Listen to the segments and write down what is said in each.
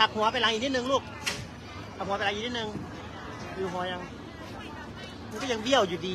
หักหัวไปหลังอีกนิดนึงลูกหักหัวไปหลังอีกนิดนึงอยู่หัวยัง มันก็ยังเบี้ยวอยู่ดี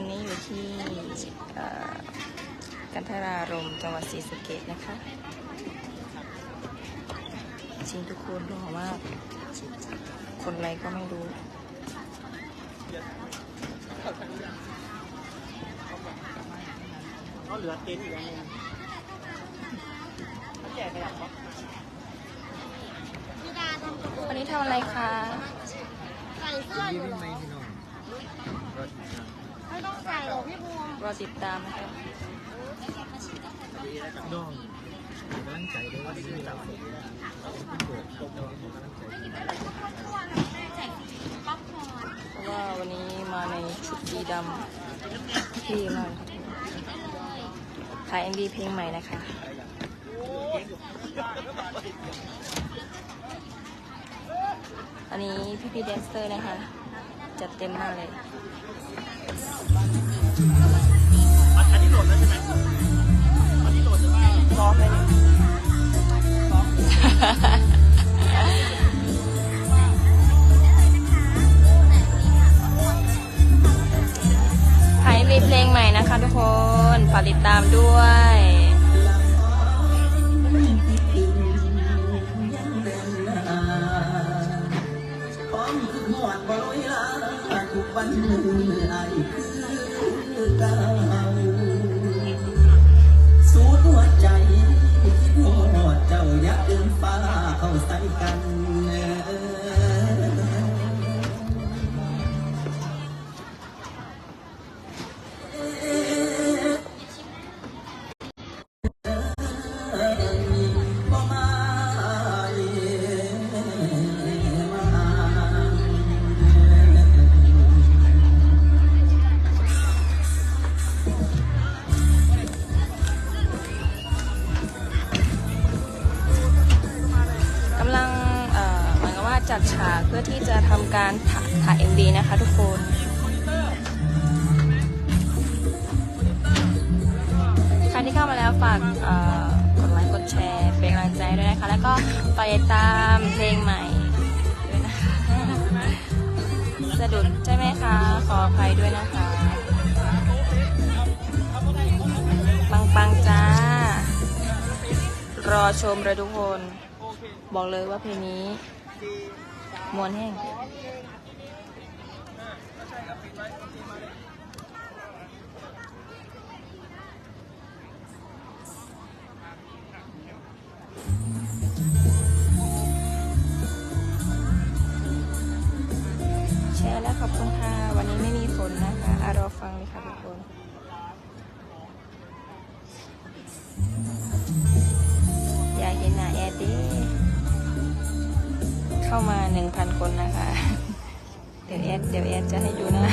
วันนี้อยู่ที่เอ่อกันทรารมจังหวัดศรีสะเกษนะคะจริงทุกคนหล่อมากคนอะไรก็ไม่รู้เขาเหลือเต็นท์อีกอันหนึงเขาแจกขยะปะพี่ดาทำกระปุกวันนี้ทำอะไรคะใส่เสื้ออยู่เหรอ ไม่ต้องใส่หรอกพี่บัวรอติดตามนะคะน้องกำลังใจด้วยว่าที่เราเปิดน้องกำลังใจเพราะว่าวันนี้มาในชุดสีดำที่มากถ่าย MV เพลงใหม่นะคะอันนี้พี่พี่ๆแดนเซอร์นะคะ จัดเต็มมากเลย อันนี้โหลดแล้วใช่ไหมอันนี้โหลดหรือว่าซ้อมเลยเนี่ยซ้อม ฝากกดไลค์กดแชร์เป็นกำลังใจด้วยนะคะ แล้วก็ไปตามเพลงใหม่ด้วยนะคะสะดุดใช่ไหมคะ ขออภัยด้วยนะคะ ปังปังจ้า รอชมเลยทุกคน บอกเลยว่าเพลงนี้มวนแห้ง แชร์แล้วขอบคุณค่ะ วันนี้ไม่มีฝนนะคะอารอฟังเลยค่ะทุกคนอยากเห็นหน้าแอดดิเข้ามาหนึ่งพันคนนะคะ เดี๋ยวแอดเดี๋ยวแอดจะให้ดูนะ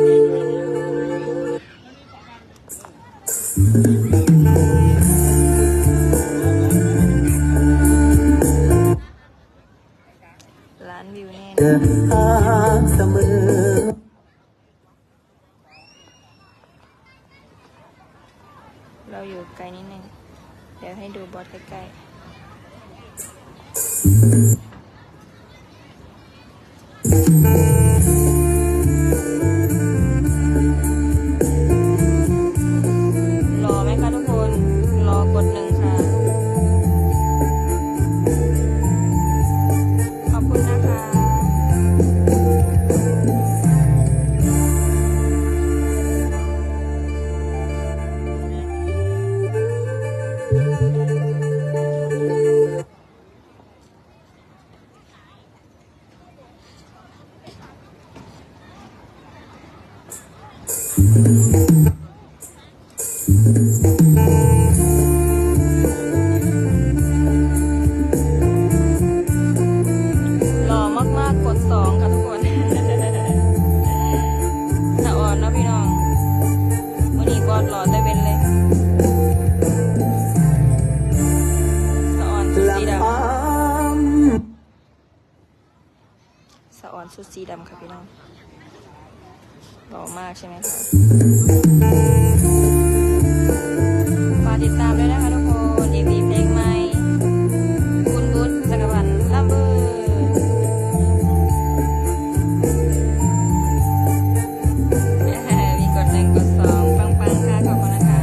เุดสีดำค่ะพี่น้องหล่อมากใช่ไหมคะฝากติดตามด้วยนะคะทุกคนเอวีเพลงใหม่คุณบุ๊ชจักรพันธ์ลัมเบอร์มีกดหนึ่งกดสองปังปังค่ะขอบคุณนะคะ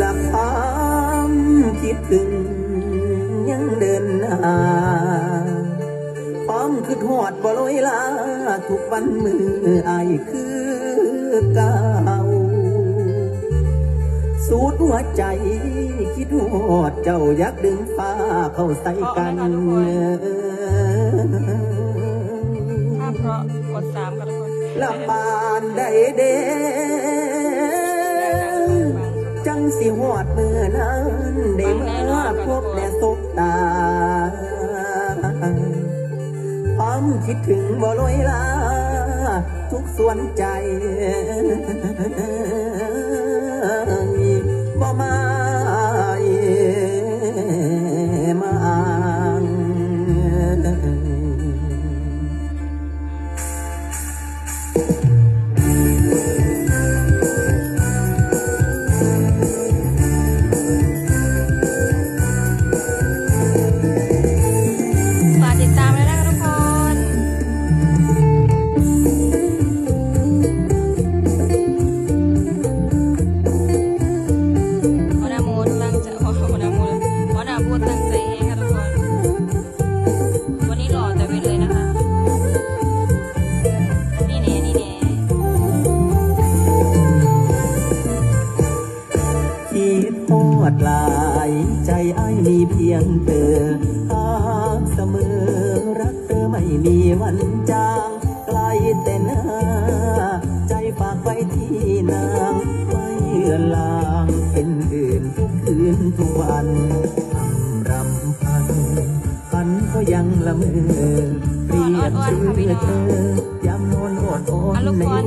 ละควาคิดถึงยังเดินหน้า ความคือทอดบ่ลอยลาทุกวันมืออายคือเก่าสูดหัวใจ คิดหอดเจ้าอยากดึงฟ้าเข้าใส่กันถ้าเพราะกดสามค่ะทุกคนละปานได้เด้จังสิหอดมือนั้น ได้มาพบและสบตา ความคิดถึงบ่ลอยลา ทุกส่วนใจ ยังละเมอเรียกชื่อเธอยามนอนอดอนในฝัน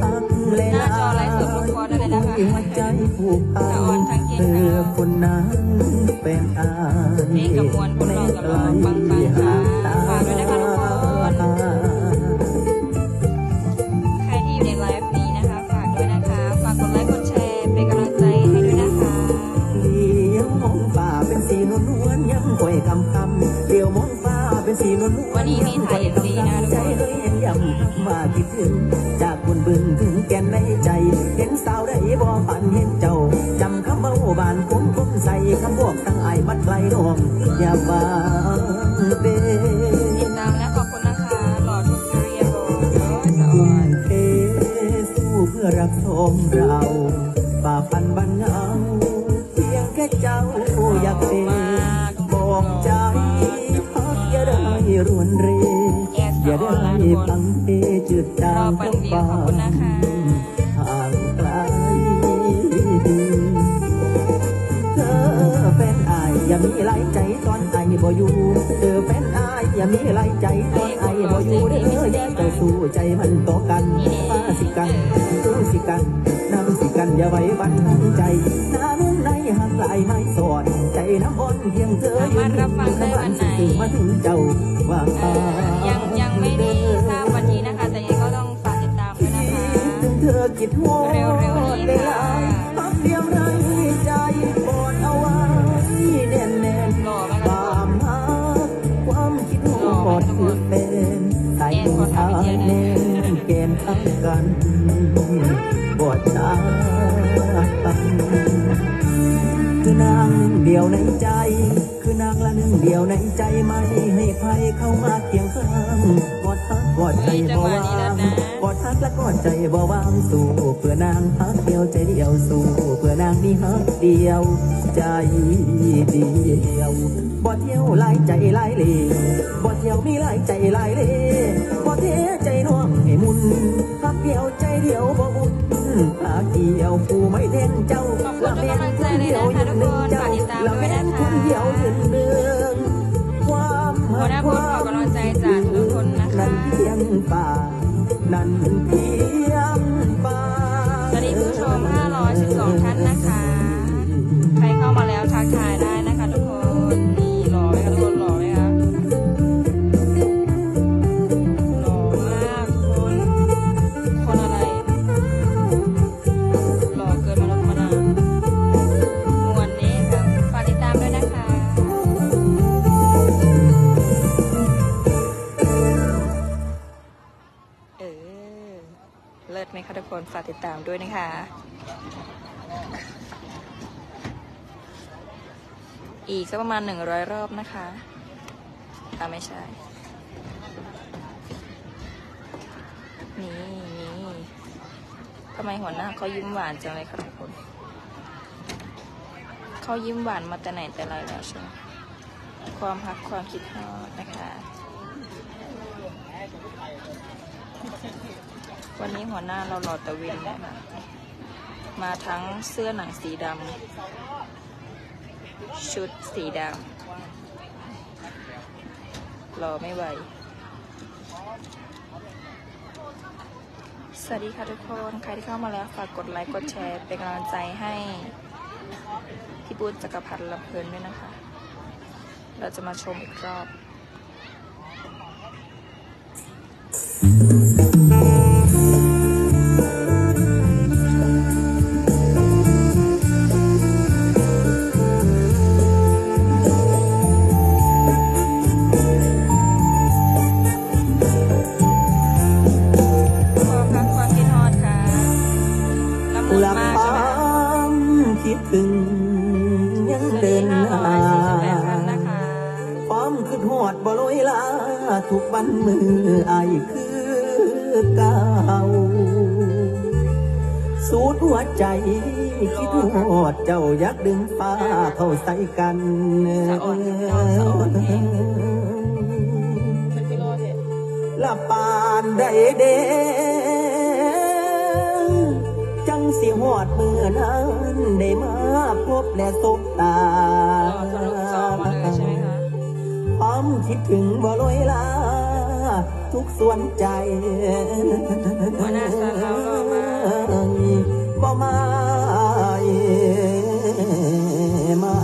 พักเลหน้าจอไลฟ์สดลูกเลยนะคะหัวใจผูกพันเธอคนนั้นเป็นอายเพลงกับมวลคนรอกับรอปังปังค่ะฝากด้วยนะคะ จากคนบึงถึงแก่นในใจ เห็นสาวได้บ่ฝันเห็นเจ้า จำคำเบาบานคุ้มคุ้มใส่คำบอกตั้งไอายบัดไกลน้องอย่าบางเด้ติดตามและขอบคุณนะคะหลอทุกครั้งอย่าบอกโอ้ยสะอ่อนเทสู้เพื่อรักสองเราฝ่าฟันบันเงาเพียงแค่เจ้าอยากเป็น รวนเรอย่าได้พังเพจืดจางเพราะควาห่างไกลเธอแฟนอายอย่ามีไรใจตอนไอบ่อยู่เธอแฟนอายอย่ามีไรใจตอนไอบ่อยู่เด้ออย่าต่อสู้ใจมันต่อกันมาสิกันสู้สิกันนำ กันอย่าไว้บันทันใจหน้านุ่นในหักหลายไม้สอดใจน้ำอ่อนเพียงเธออยืนถึงมาถึงเจ้าว่าเอ่อยังยังไม่ได้ทราบวันนี้นะคะ แต่ยังก็ต้องฝากติดตามด้วยนะคะเธอคิดหัวเร็วๆนี้ค่ะพักเดียวไรใจปอดเอาไว้แน่นแน่นหล่อไหมความหักความคิดหัวปอดคือเป็นสายมือสายเน้น ทั้งกันบอดชาคือนางหนึ่งเดียวในใจ คือนางละหนึ่งเดียวในใจไม่ให้ใครเข้ามาเคียงข้างกอดทักกอดใจบ่วางก อดทักและกอดใจบ่วางสู่เพื่อนางฮักเดียวใจเดียวสู่เพื่อนางนี่ฮักเดียว ใจเดียวบ่เที่ยวหลายใจหลายเลบ่เที่ยวมีหลายใจหลายเลบ่เทใจน้องให้มุนฮักเดียวใจเดียวบ่บุญหาเกี่ยวผู้ไม่แทงเจ้าขอบคุณทุกกำลังใจเลยนะคะทุกคน คนฝากติดตามด้วยนะคะอีกสักประมาณหนึ่งร้อยรอบนะคะอ่าไม่ใช่ นี่นี่ทำไมหัวหน้าเขายิ้มหวานจังเลยคะทุกคน เขายิ้มหวานมาแต่ไหนแต่ไรแล้วใช่ไหมความรักความคิดฮอดนะคะ วันนี้หัวหน้าเราหล่อตะเวนนะคะมาทั้งเสื้อหนังสีดำ ชุดสีดำ รอไม่ไหว สวัสดีค่ะทุกคน ใครที่เข้ามาแล้วฝากกดไลค์กดแชร์ เป็นกำลังใจให้พี่บูธจักรพันธ์ลำเพลินด้วยนะคะ เราจะมาชมอีกรอบค ใจ คิดหอดเจ้าอยากดึงฟ้าเข้าใส่กันสะอ่อนสะอ่อนแห้ง ละปานได้เด้จังสิหอดมือนั้นได้มาพบและสบตา สรุปจอมาเลยใช่ไหมคะ ความคิดถึงบ่ลอยลา ทุกส่วนใจหัวหน้าสาวเรอมา บ่มามา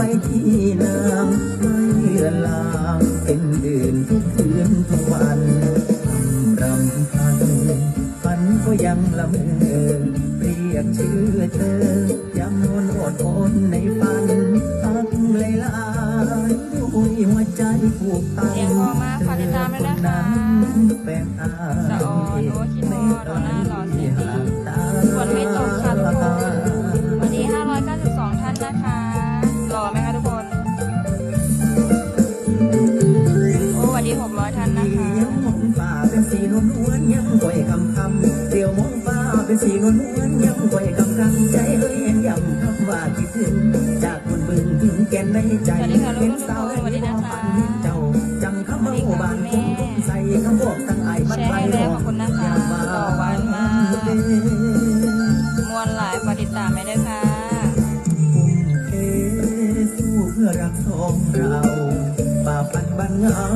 ไปที่นางไม่เลือนลางเป็นเดือนทุกคืนทุกวันรำพันฝันก็ยยังละเมอ สีนวลนวลยังก่อยคำคำเดี๋ยวมองฟ้าเป็นสีนวลนวลยังก่อยคำคำใจเอ้ยยังย้ำคำว่าคิดถึงจากคนบึงถึงแก่นในใจเป็นสาวสวัสดีนะคะฝันเห็นเจ้าจังคำว่าโอบานคงคงใส่คำบอกตั้งไอ้มันไปหอบคุณนะคะอย่ามาหล่อวานมากมวนหลายฝากติตามให้ด้ค่ะทุ่มเทสู้เพื่อรักสองเราฝ่าฟันบันเงา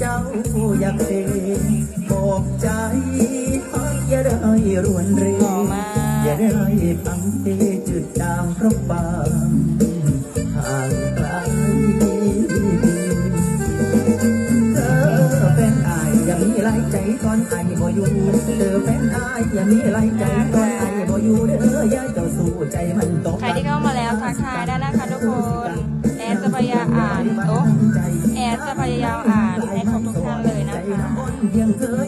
เจ้าอยากเองบอกใจอย่าได้รวนเรหล่อย่าได้พังเพจืดจางเพราะบางห่างไกลเธอแฟนอายอย่ามีไรใจตอนไอบ่อยู่เธอแฟนอายอย่ามีไรใจตอนไอบ่อยู่เด้ออย่าเจ้าสู้ใจมันตกใครที่เข้ามาแล้วทักทายได้นะคะ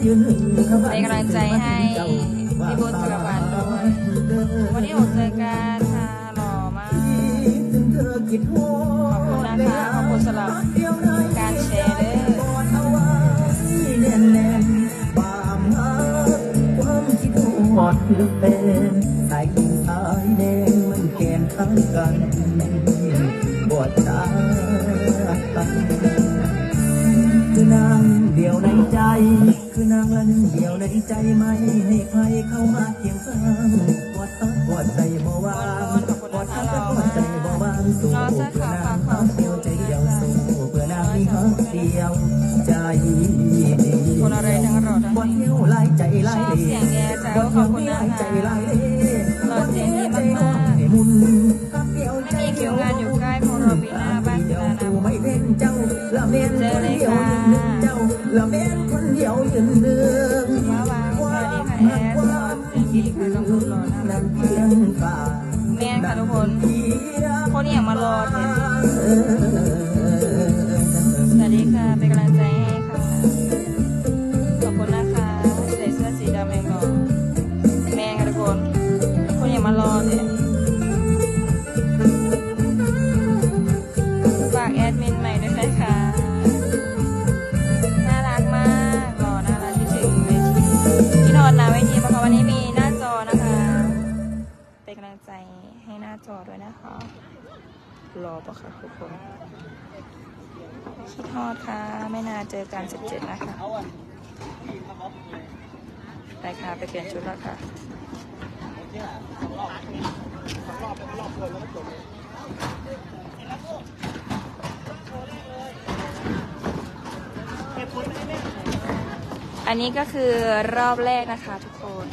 เป็นกำลังใจให้พี่บุญจักรพันด้วยวันนี้อดเจอกันค่ะหล่อมากขอบคุณนะคะขอบคุณสำหรับการแชร์ด้อเอาไว้แน่นแน่นความรักความคิดหอดคือเป็นสายกินสายแดงมันแกนข้างกันบวดตาคือนางเดียวในใจ คือนางละหนึ่งเดียวในใจไม่ให้ใครเข้ามาเคียงข้างกอดตักกอดใจบ่วางกอดตักกอดใจบ่วางสู้เพื่อนางเขาเดียวใจเดียวสู้เพื่อนางมีเขาเดียวใจดีคนอะไรทั้งหล่อทั้งบ่ดีเที่ยวไล่ใจไล่ชอบเสียงแกแจ๋วขอบคุณนะคะใจไล่หล่ ด้วยนะคะ รอปะคะทุกคนคิดฮอดค่ะ ไม่นานเจอกัน 17 นะคะเอาอะทีมมาบล็อกเลยไปค่ะ ไปเปลี่ยนชุดแล้วค่ะโอเคอะสองรอบสองรอบเป็นรอบคนแล้วก็จบเก็บคนไม่ได้อันนี้ก็คือรอบแรกนะคะทุกคน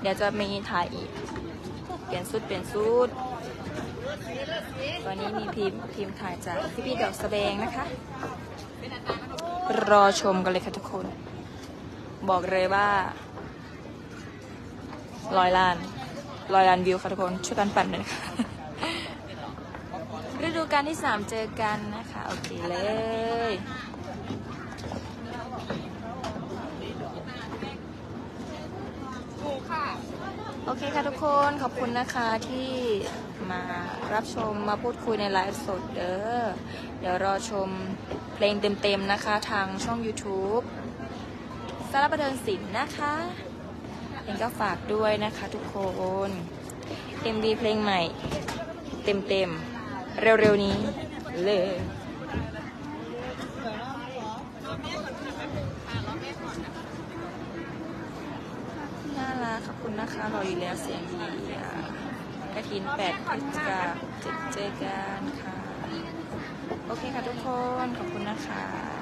เดี๋ยวจะมีถ่ายอีก เปลี่ยนชุดเปลี่ยนชุดตอนนี้มีพิมพ์พิมพ์ถ่ายจากพี่พี่ดอกสะแบงนะคะ รอชมกันเลยค่ะทุกคน บอกเลยว่าร้อยล้านร้อยล้านวิวค่ะทุกคน ช่วยกันปั่นหน่อยนะคะฤดูกาลที่สามเจอกันนะคะ โอเคเลยกูค่ะ โอเคค่ะทุกคนขอบคุณนะคะที่มารับชมมาพูดคุยในไลฟ์สดเด้อเดี๋ยวรอชมเพลงเต็มๆนะคะ ทางช่อง YouTube สารบันเทิงศิลป์นะคะเองก็ฝากด้วยนะคะทุกคน MV เพลงใหม่ เต็มๆ เร็วๆนี้เลย คุณนะคะรออยู่แล้วเสียงดีกระถินแปดพฤศจิกาเจอเจอกันค่ะ โอเคค่ะทุกคน ขอบคุณนะคะ